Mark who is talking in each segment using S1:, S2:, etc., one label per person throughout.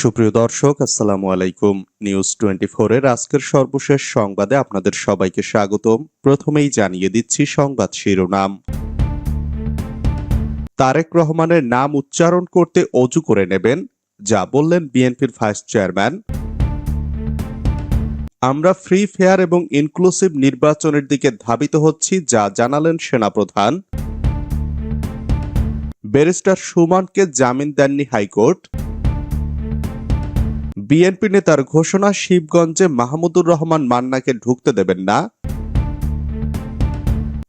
S1: সুপ্রিয় দর্শক, আসসালামু আলাইকুম। নিউজ টোয়েন্টি এর আজকের সর্বশেষ সংবাদে আপনাদের সবাইকে স্বাগতম। প্রথমেই জানিয়ে দিচ্ছি সংবাদ শিরোনাম। তারেক রহমানের নাম উচ্চারণ করতে অজু করে নেবেন, যা বললেন বিএনপির ভাইস চেয়ারম্যান। আমরা ফ্রি, ফেয়ার এবং ইনক্লুসিভ নির্বাচনের দিকে ধাবিত হচ্ছি, যা জানালেন সেনাপ্রধান। ব্যারিস্টার সুমানকে জামিন দেননি হাইকোর্ট। বিএনপি নেতার ঘোষণা শিবগঞ্জে মাহমুদুর রহমান মান্নাকে ঢুকতে দেবেন না।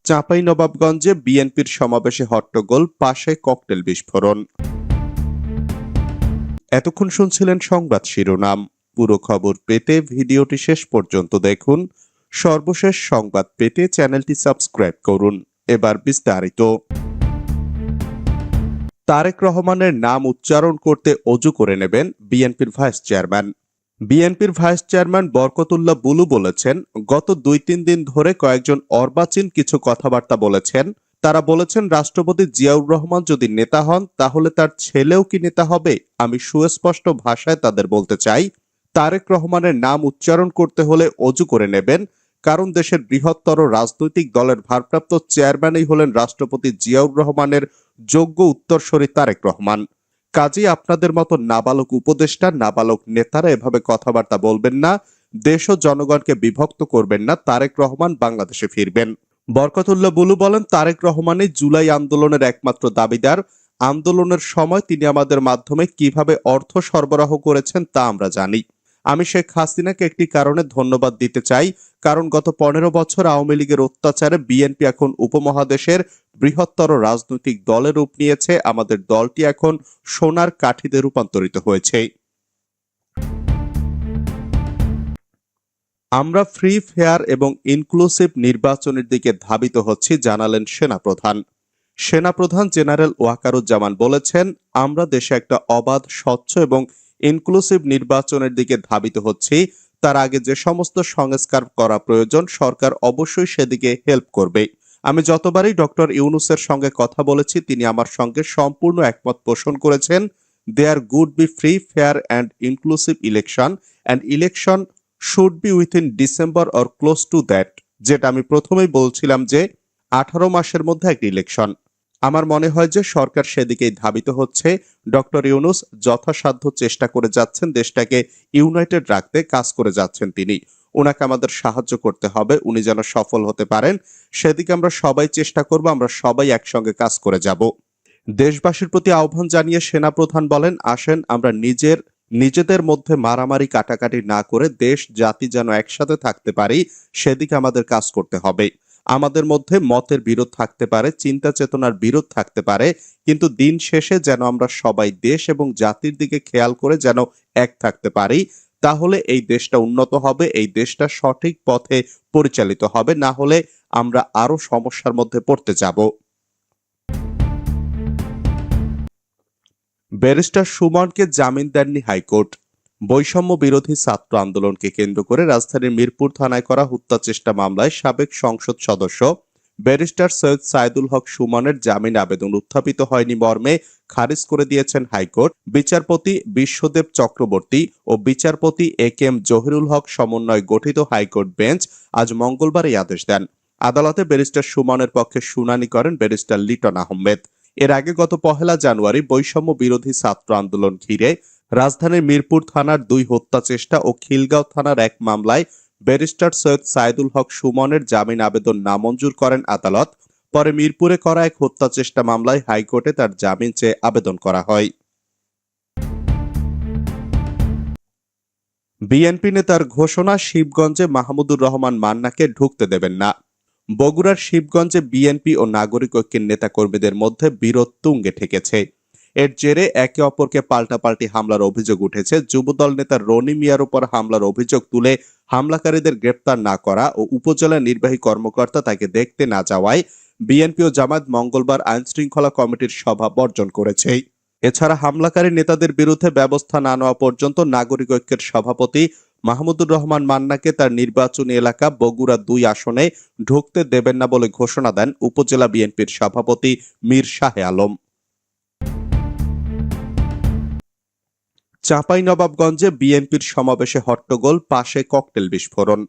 S1: চাঁপাই নবাবগঞ্জে বিএনপির সমাবেশে হট্টগোল, পাশে ককটেল বিস্ফোরণ। এতক্ষণ শুনছিলেন সংবাদ শিরোনাম। পুরো খবর পেতে ভিডিওটি শেষ পর্যন্ত দেখুন। সর্বশেষ সংবাদ পেতে চ্যানেলটি সাবস্ক্রাইব করুন। এবার বিস্তারিত। তারেক রহমানের নাম উচ্চারণ করতে অজু করে নেবেন বিএনপির ভাইস চেয়ারম্যান। বিএনপির ভাইস চেয়ারম্যান বরকতুল্লাহ বুলু বলেছেন, গত দুই তিন দিন ধরে কয়েকজন অর্বাচীন কিছু কথাবার্তা বলেছেন। তারা বলেছেন, রাষ্ট্রপতি জিয়াউর রহমান যদি নেতা হন, তাহলে তার ছেলেও কি নেতা হবে? আমি সুস্পষ্ট ভাষায় তাদের বলতে চাই, তারেক রহমানের নাম উচ্চারণ করতে হলে অজু করে নেবেন কারণ দেশের বৃহত্তর রাজনৈতিক দলের ভারপ্রাপ্ত চেয়ারম্যানই হলেন রাষ্ট্রপতি জিয়াউর রহমানের যোগ্য উত্তরসূরি তারেক রহমান। কাজেই আপনাদের মতো নাবালক উপদেষ্টা, নাবালক নেতারা এভাবে কথাবার্তা বলবেন না, দেশ ও জনগণকে বিভক্ত করবেন না, তারেক রহমান বাংলাদেশে ফিরবেন। বরকতুল্লাহ বুলু বলেন, তারেক রহমানই জুলাই আন্দোলনের একমাত্র দাবিদার। আন্দোলনের সময় তিনি আমাদের মাধ্যমে কীভাবে অর্থ সরবরাহ করেছেন তা আমরা জানি। আমি শেখ হাসিনাকে একটি কারণে ধন্যবাদ দিতে চাই, কারণ গত পনেরো বছর আওয়ামী লীগের অত্যাচারে বিএনপি এখন উপমহাদেশের বৃহত্তর রাজনৈতিক দলের রূপ নিয়েছে। আমাদের দলটি এখন সোনার কাঠিতে রূপান্তরিত হয়েছে। আমরা ফ্রি, ফেয়ার এবং ইনক্লুসিভ নির্বাচনের দিকে ধাবিত হচ্ছি, জানালেন সেনাপ্রধান। সেনাপ্রধান জেনারেল ওয়াকারুজ্জামান বলেছেন, আমরা দেশে একটা অবাধ, স্বচ্ছ এবং ইনক্লুসিভ নির্বাচনের দিকে ধাবিত হচ্ছি। তার আগে যে সমস্ত সংস্কার করা প্রয়োজন, সরকার অবশ্যই সেদিকে হেল্প করবে। আমি যতবারই ডক্টর ইউনুসের সঙ্গে কথা বলেছি, তিনি আমার সঙ্গে সম্পূর্ণ একমত পোষণ করেছেন। There could be free fair and inclusive election and election should be within December or close to that যেটা আমি প্রথমেই বলছিলাম যে, আঠারো মাসের মধ্যে একটি ইলেকশন আমার মনে হয় যে সরকার সেদিকেই ধাবিত হচ্ছে। ডক্টর ইউনুস যথাসাধ্য চেষ্টা করে যাচ্ছেন, দেশটাকে ইউনাইটেড রাখতে কাজ করে যাচ্ছেন তিনি। ওনাকে আমাদের সাহায্য করতে হবে, উনি যেন সফল হতে পারেন। সেদিকে আমরা সবাই চেষ্টা করব, আমরা সবাই একসঙ্গে কাজ করে যাব। দেশবাসীর প্রতি আহ্বান জানিয়ে সেনাপ্রধান বলেন, আসেন, আমরা নিজের, নিজেদের মধ্যে মারামারি কাটাকাটি না করে দেশ, জাতি যেন একসাথে থাকতে পারি, সেদিকে আমাদের কাজ করতে হবে। আমাদের মধ্যে মতের বিরোধ থাকতে পারে, চিন্তা চেতনার বিরোধ থাকতে পারে, কিন্তু দিন শেষে যেন আমরা সবাই দেশ এবং জাতির দিকে খেয়াল করে যেন এক থাকতে পারি, তাহলে এই দেশটা উন্নত হবে, এই দেশটা সঠিক পথে পরিচালিত হবে, না হলে আমরা আরও সমস্যার মধ্যে পড়তে যাব। ব্যারিস্টার সুমনকে জামিন দেননি হাইকোর্ট। বৈষম্য বিরোধী ছাত্র আন্দোলনকে কেন্দ্র করে রাজধানীর মিরপুর থানায় করা হত্যা চেষ্টা মামলায় সাবেক সংসদ সদস্য ব্যারিস্টার সৈয়দ সাইদুল হক সুমনের জামিন আবেদন উত্থাপিত হয়নি মর্মে খারিজ করে দিয়েছেন হাইকোর্ট। বিচারপতি বিশ্বদেব চক্রবর্তী ও বিচারপতি এ কে এম জহিরুল হক সমন্বয় গঠিত হাইকোর্ট বেঞ্চ আজ মঙ্গলবার এই আদেশ দেন। আদালতে ব্যারিস্টার সুমনের পক্ষে শুনানি করেন ব্যারিস্টার লিটন আহমেদ। এর আগে গত পহেলা জানুয়ারি বৈষম্য বিরোধী ছাত্র আন্দোলন ঘিরে রাজধানীর মিরপুর থানার দুই হত্যা চেষ্টা ও খিলগাঁও থানার এক মামলায় ব্যারিস্টার সৈয়দ সাইদুল হক সুমনের জামিন আবেদন নামঞ্জুর করেন আদালত। পরে মিরপুরে করা এক হত্যা চেষ্টা মামলায় হাইকোর্টে তার জামিন চেয়ে আবেদন করা হয়। বিএনপি নেতার ঘোষণা শিবগঞ্জে মাহমুদুর রহমান মান্নাকে ঢুকতে দেবেন না। বগুড়ার শিবগঞ্জে বিএনপি ও নাগরিক ঐক্যের নেতাকর্মীদের মধ্যে বিরোধ তুঙ্গে ঠেকেছে। এর জেরে একে অপরকে পাল্টাপাল্টি হামলার অভিযোগ উঠেছে। যুবদল নেতা রনি মিয়ার উপর হামলার অভিযোগ তুলে হামলাকারীদের গ্রেপ্তার না করা ও উপজেলা নির্বাহী কর্মকর্তা তাকে দেখতে না যাওয়ায় বিএনপি ও জামায়াত মঙ্গলবার আইন শৃঙ্খলা কমিটির সভা বর্জন করেছে। এছাড়া হামলাকারী নেতাদের বিরুদ্ধে ব্যবস্থা না নেওয়া পর্যন্ত নাগরিক ঐক্যের সভাপতি মাহমুদুর রহমান মান্নাকে তার নির্বাচনী এলাকা বগুড়া দুই আসনে ঢুকতে দেবেন না বলে ঘোষণা দেন উপজেলা বিএনপির সভাপতি মীর শাহে আলম। চাঁপাইনবাবগঞ্জে বিএনপির সমাবেশে হট্টগোল, পাশে ককটেল বিস্ফোরণ।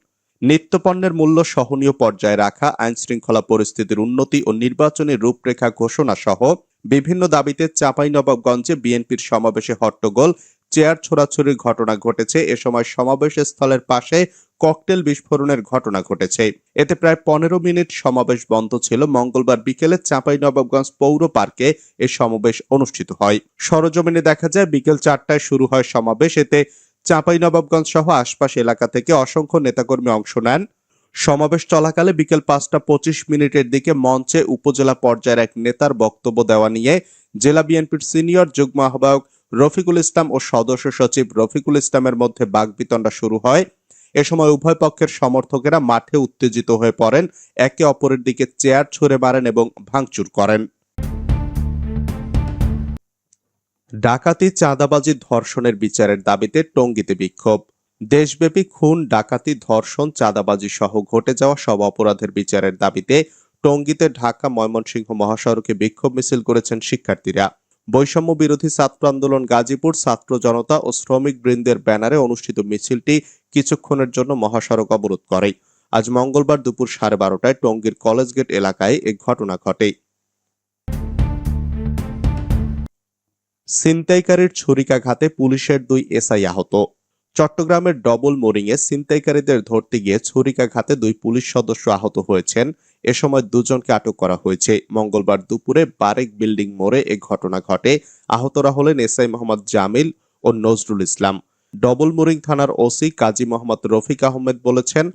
S1: নিত্যপণ্যের মূল্য সহনীয় পর্যায়ে রাখা আইন শৃঙ্খলা পরিস্থিতির উন্নতি ও নির্বাচনের রূপরেখা ঘোষণা সহ বিভিন্ন দাবিতে চাঁপাইনবাবগঞ্জে বিএনপির সমাবেশে হট্টগোল, চেয়ার ছোড়াছড়ির ঘটনা ঘটেছে। এ সময় সমাবেশ স্থলের পাশে ককটেল বিস্ফোরণের ঘটনা ঘটেছে। এতে প্রায় পনেরো মিনিট সমাবেশ বন্ধ ছিল। মঙ্গলবার বিকেলে চাঁপাইনবাবগঞ্জ পৌর পার্কে এ সমাবেশ অনুষ্ঠিত হয়। সরজমিনে দেখা যায়, বিকেল চারটায় শুরু হয় সমাবেশ। এতে চাঁপাইনবাবগঞ্জ সহ আশপাশ এলাকা থেকে অসংখ্য নেতাকর্মী অংশ নেন। সমাবেশ চলাকালে বিকেল পাঁচটা পঁচিশ মিনিটের দিকে মঞ্চে উপজেলা পর্যায়ের এক নেতার বক্তব্য দেওয়া নিয়ে জেলা বিএনপির সিনিয়র যুগ্ম আহ্বায়ক রফিকুল ইসলাম ও সদস্য সচিব রফিকুল ইসলামের মধ্যে বাগবিতণ্ডা শুরু হয়। এ সময় উভয় পক্ষের সমর্থকেরা মাঠে উত্তেজিত হয়ে পড়েন, একে অপরের দিকে চেয়ার ছুঁড়ে মারেন এবং ভাঙচুর করেন। ডাকাতি চাঁদাবাজি ধর্ষণের বিচারের দাবিতে টঙ্গীতে বিক্ষোভ। দেশব্যাপী খুন, ডাকাতি, ধর্ষণ, চাঁদাবাজি সহ ঘটে যাওয়া সব অপরাধের বিচারের দাবিতে টঙ্গীতে ঢাকা ময়মনসিংহ মহাসড়কে বিক্ষোভ মিছিল করেছেন শিক্ষার্থীরা। বৈষম্য বিরোধী ছাত্র আন্দোলন গাজীপুর, ছাত্র জনতা ও শ্রমিক বৃন্দের ব্যানারে অনুষ্ঠিত মিছিলটি কিছুক্ষণের জন্য মহাসড়ক অবরোধ করে। আজ মঙ্গলবার দুপুর সাড়ে বারোটায় টঙ্গীর কলেজ গেট এলাকায় এ ঘটনা ঘটে। ছিনতাইকারীর ছুরিকাঘাতে পুলিশের দুই এসআই আহত। চট্টগ্রামের ডবল মোরিংয়ে ছিনতাইকারীদের ধরতে গিয়ে ছুরিকাঘাতে দুই পুলিশ সদস্য আহত হয়েছেন। এ সময় দুজনকে আটক করা হয়েছে। মঙ্গলবার দুপুরে বারেক বিল্ডিং মোড়ে এ ঘটনা ঘটে। আহতরা হলেন এসআই মোহাম্মদ জামিল ও নজরুল ইসলাম। ডবল মোরিং থানার ওসি কাজী মোহাম্মদ রফিক আহমেদ বলেছেন,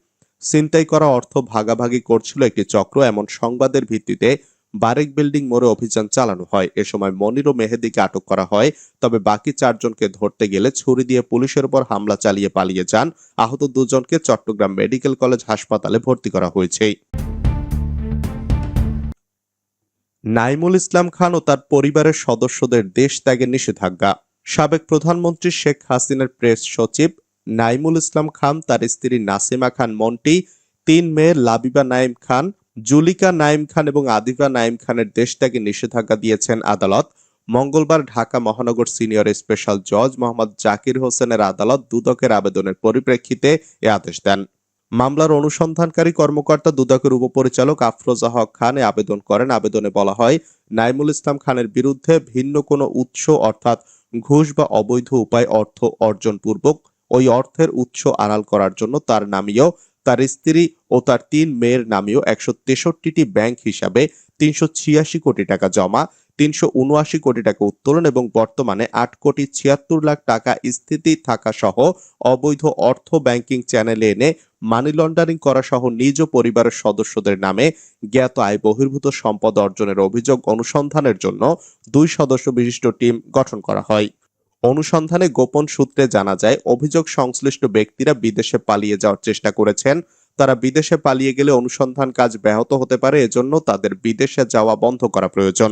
S1: ছিনতাই করা অর্থ ভাগাভাগি করছিল একটি চক্র। এমন সংবাদের ভিত্তিতে বারেক বিল্ডিং মোড়ে অভিযান চালানো হয়। এ সময় মনির ও মেহেদিকে আটক করা হয়। তবে বাকি চারজনকে ধরতে গেলে ছুরি দিয়ে পুলিশের উপর হামলা চালিয়ে পালিয়ে যান। আহত দুজনকে চট্টগ্রাম মেডিকেল কলেজ হাসপাতালে ভর্তি করা হয়েছে। নাইমুল ইসলাম খান ও তার পরিবারের সদস্যদের দেশ ত্যাগের নিষেধাজ্ঞা। সাবেক প্রধানমন্ত্রী শেখ হাসিনার প্রেস সচিব নাইমুল ইসলাম খান, তার স্ত্রী নাসিমা খান মন্টি তিন মেয়ে লাবিবা নাইম খান জুলিকা নাইম খান এবং আদিবা নাইম খানের দেশ ত্যাগে নিষেধাজ্ঞা দিয়েছেন আদালত। মঙ্গলবার ঢাকা মহানগর সিনিয়র স্পেশাল জজ মোহাম্মদ জাকির হোসেনের আদালত দুদকের আবেদনের পরিপ্রেক্ষিতে এ আদেশ দেন। মামলার অনুসন্ধানকারী কর্মকর্তা দুদকের উপপরিচালক আফরোজা হক খান আবেদন করেন। আবেদনে বলা হয় নাইমুল ইসলাম খানের বিরুদ্ধে ভিন্ন কোনো উৎস অর্থাৎ ঘুষ বা অবৈধ উপায় অর্থ অর্জন পূর্বক ওই অর্থের উৎস আড়াল করার জন্য তার নামীয় তার স্ত্রী ও তার তিন মেয়ের নামেও একশো তেষট্টিটি ব্যাংক হিসাবে তিনশো ছিয়াশি কোটি টাকা জমা, তিনশো উনআশি কোটি টাকা উত্তোলন এবং বর্তমানে আট কোটি ছিয়াত্তর লাখ টাকা স্থিতি থাকা সহ অবৈধ অর্থ ব্যাংকিং চ্যানেলে এনে মানি লন্ডারিং করা সহ নিজ পরিবারের সদস্যদের নামে জ্ঞাত আয় বহির্ভূত সম্পদ অর্জনের অভিযোগ অনুসন্ধানের জন্য দুই সদস্য বিশিষ্ট টিম গঠন করা হয়। অনুসন্ধানে গোপন সূত্রে জানা যায়, অভিযোগ সংশ্লিষ্ট ব্যক্তিরা বিদেশে পালিয়ে যাওয়ার চেষ্টা করেছেন। তারা বিদেশে পালিয়ে গেলে অনুসন্ধান কাজ ব্যাহত হতে পারে, এজন্য তাদের বিদেশে যাওয়া বন্ধ করা প্রয়োজন।